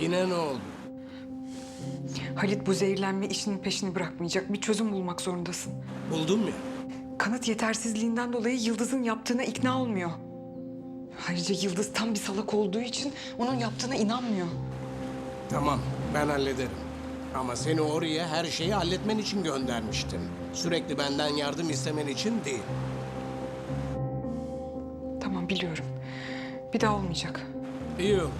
Yine ne oldu? Halit bu zehirlenme işinin peşini bırakmayacak. Bir çözüm bulmak zorundasın. Buldun mu ya? Kanıt yetersizliğinden dolayı Yıldız'ın yaptığına ikna olmuyor. Ayrıca Yıldız tam bir salak olduğu için onun yaptığına inanmıyor. Tamam, ben hallederim. Ama seni oraya her şeyi halletmen için göndermiştim. Sürekli benden yardım istemen için değil. Tamam biliyorum. Bir daha olmayacak. İyi olur.